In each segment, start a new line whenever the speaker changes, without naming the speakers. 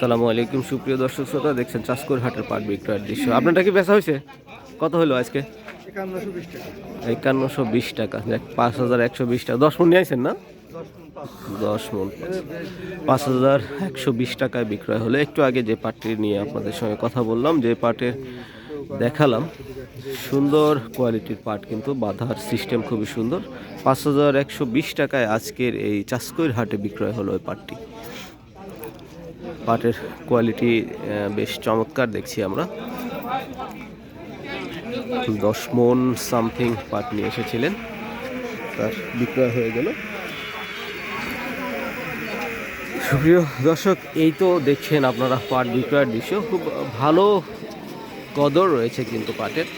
সালামু আলাইকুম। সুপ্রিয় দর্শক শ্রোতা দেখছেন চাষকর হাটের পাট বিক্রয়ের দৃশ্য। আপনারটা কি বেচা হয়েছে? কত হলো আজকে?
একান্নশো বিশ টাকা।
দেখ পাঁচ হাজার একশো বিশ টাকা। দশ মন নিয়ে আইছেন না? দশ মন পাঁচ। হাজার একশো বিশ টাকায় বিক্রয় হলো। একটু আগে যে পাটটি নিয়ে আপনাদের সঙ্গে কথা বললাম যে পাটের দেখালাম সুন্দর কোয়ালিটির পাট কিন্তু বাঁধার সিস্টেম খুবই সুন্দর। পাঁচ হাজার একশো বিশ টাকায় আজকের এই চাষকৈর হাটে বিক্রয় হলো ওই পাটটি। পাটের কোয়ালিটি বেশ চমৎকার দেখছি আমরা। দশ মন সামথিং পাট নিয়ে এসেছিলেন। তার বিক্রয় হয়ে গেল। সুপ্রিয় দর্শক, এই তো দেখছেন আপনারা পাট বিক্রয়ের দৃশ্য। খুব ভালো কদর রয়েছে কিন্তু পাটের।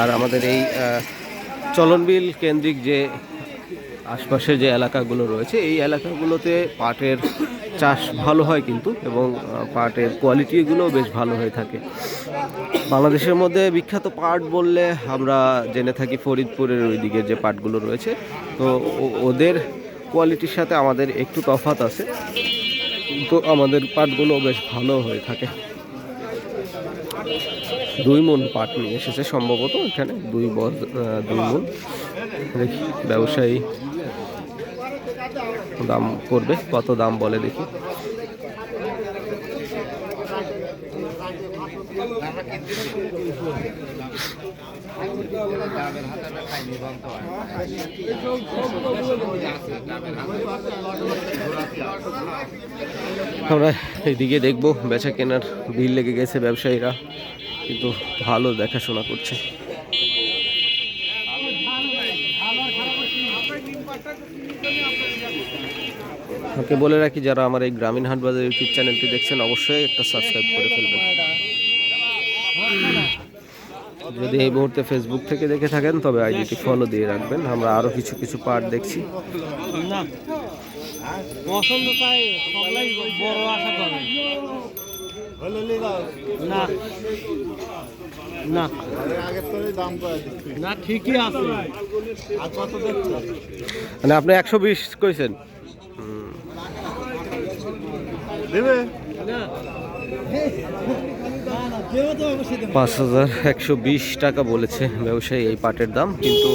আর আমাদের এই চলনবিল কেন্দ্রিক যে আশপাশের যে এলাকাগুলো রয়েছে, এই এলাকাগুলোতে পাটের চাষ ভালো হয় কিন্তু এবং পাটের কোয়ালিটিগুলো বেশ ভালো হয়ে থাকে। বাংলাদেশের মধ্যে বিখ্যাত পাট বললে আমরা জেনে থাকি ফরিদপুরের ওই দিকের যে পাটগুলো রয়েছে। তো ওদের কোয়ালিটির সাথে আমাদের একটু তফাত আছে। তো আমাদের পাটগুলো বেশ ভালো হয়ে থাকে। দুই মন পাট নিয়ে এসেছে সম্ভবত এখানে দুই আহ, দুই মন। দেখি ব্যবসায়ী দাম করবে, কত দাম বলে দেখি। আমরা এইদিকে দেখব, বেচা কেনার ভিড় লেগে গেছে ব্যবসায়ীরা, কিন্তু ভালো দেখাশোনা করছে। ওকে বলে রাখি যারা আমার এই গ্রামীণ হাট বাজার ইউটিউব চ্যানেলটি দেখছেন অবশ্যই একটা সাবস্ক্রাইব করে ফেলবেন। যদি এই মুহূর্তে ফেসবুক থেকে দেখে থাকেন তবে আইডিটি ফলো দিয়ে রাখবেন। আমরা আরও কিছু কিছু পার্ট
না না না ঠিকই আছে।
দেখছ
মানে আপনি একশো বিশ কইছেন?
দেবে?
পাঁচ হাজার একশো বিশ টাকা বলেছে ব্যবসায়ী এই পাটের দাম কিন্তু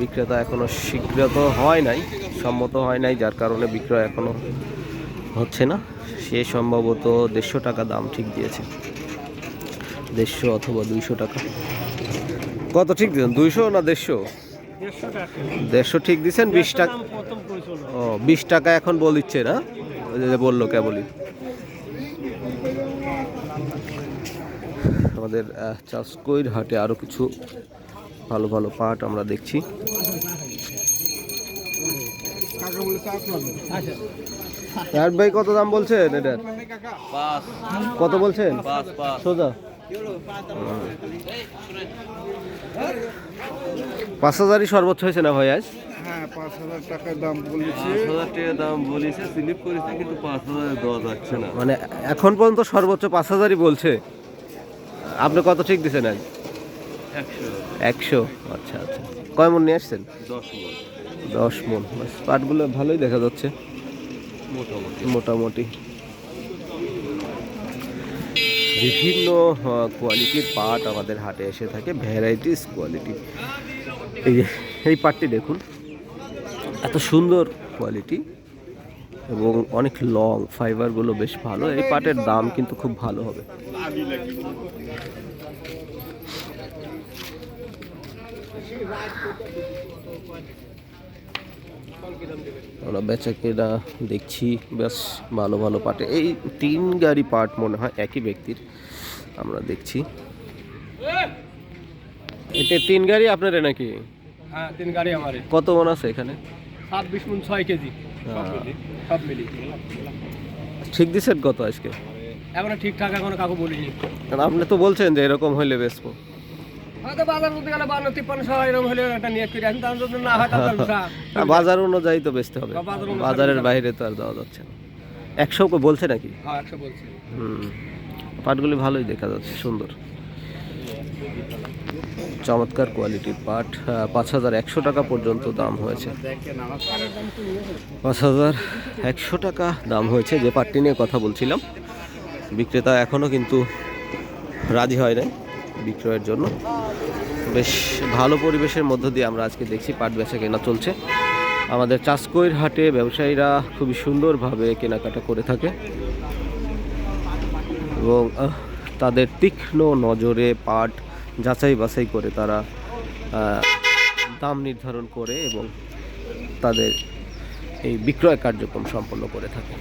বিক্রেতা এখনও স্বীকৃত হয় নাই সম্মত হয় নাই যার কারণে বিক্রয় এখনও হচ্ছে না। সে সম্ভবত দেড়শো টাকা দাম ঠিক দিয়েছে। দেড়শো অথবা দুইশো টাকা। কত ঠিক দিয়েছেন? দুইশো না দেড়শো?
দেড়শো
ঠিক দিয়েছেন বিশ টাকা ও বিশ টাকা এখন বলিচ্ছে না? বলল কেবলই। আমাদের চাষকৈর হাটে আরও কিছু ভালো ভালো পাট আমরা দেখছি। ভাই, কত দাম বলছেন এটার কত বলছেন? সোজা। পাঁচ হাজারই সর্বোচ্চ হয়েছে না ভাই আজ?
হ্যাঁ পাঁচ হাজার টাকার দাম বলেছি।
হাজার টাকা দাম বলেছে স্লিপ করেছে কিন্তু পাঁচ হাজার দেওয়া যাচ্ছে না।
মানে এখন পর্যন্ত সর্বোচ্চ পাঁচ হাজারই বলছে। আপনি কত ঠিক দিচ্ছেন আজ?
একশো।
একশো? আচ্ছা আচ্ছা। কয় মন নিয়ে আসছেন?
দশ মন।
দশ মন। পাটগুলো ভালোই দেখা যাচ্ছে।
মোটামুটি।
মোটামুটি। বিভিন্ন কোয়ালিটির পাট আমাদের হাটে এসে থাকে ভ্যারাইটিস কোয়ালিটি এই এই পাটটি দেখুন। এত সুন্দর কোয়ালিটি এবং অনেক লং ফাইবারগুলো বেশ ভালো। এই পাটের দাম কিন্তু খুব ভালো হবে। আমরা বেচা কেনা দেখছি বেশ ভালো ভালো পাটে। এই তিন গাড়ি পাট মনে হয় একই ব্যক্তির আমরা দেখছি। এটা তিন গাড়ি আপনার নাকি?
হ্যাঁ তিন গাড়ি আমারে
কত মন আছে এখানে?
ছাব্বিশ মন ছয় কেজি। সব মিলি।
ঠিক দিচ্ছেন কত আজকে?
এখন ঠিকঠাক এখনও কাকু বলিনি।
কারণ আপনি তো বলছেন যে এরকম হইলে
হয়তো বাজার হয়
অনুযায়ী তো বেচতে হবে। বাজারের বাইরে তো আর দেওয়া যাচ্ছে না। একশো বলছে নাকি?
হ্যাঁ
হুম। পাটগুলি ভালোই দেখা যাচ্ছে সুন্দর। চমৎকার কোয়ালিটির পাট পাঁচ হাজার একশো টাকা পর্যন্ত দাম হয়েছে। পাঁচ হাজার একশো টাকা দাম হয়েছে, যে পাটটি নিয়ে কথা বলছিলাম। বিক্রেতা এখনও কিন্তু রাজি হয় নাই বিক্রয়ের জন্য। বেশ ভালো পরিবেশের মধ্য দিয়ে আমরা আজকে দেখছি পাট বেচা কেনা চলছে। আমাদের চাষকৈর হাটে ব্যবসায়ীরা খুবই সুন্দরভাবে কেনাকাটা করে থাকে এবং তাদের তীক্ষ্ণ নজরে পাট যাচাই বাছাই করে তারা দাম নির্ধারণ করে এবং তাদের এই বিক্রয় কার্যক্রম সম্পন্ন করে থাকে।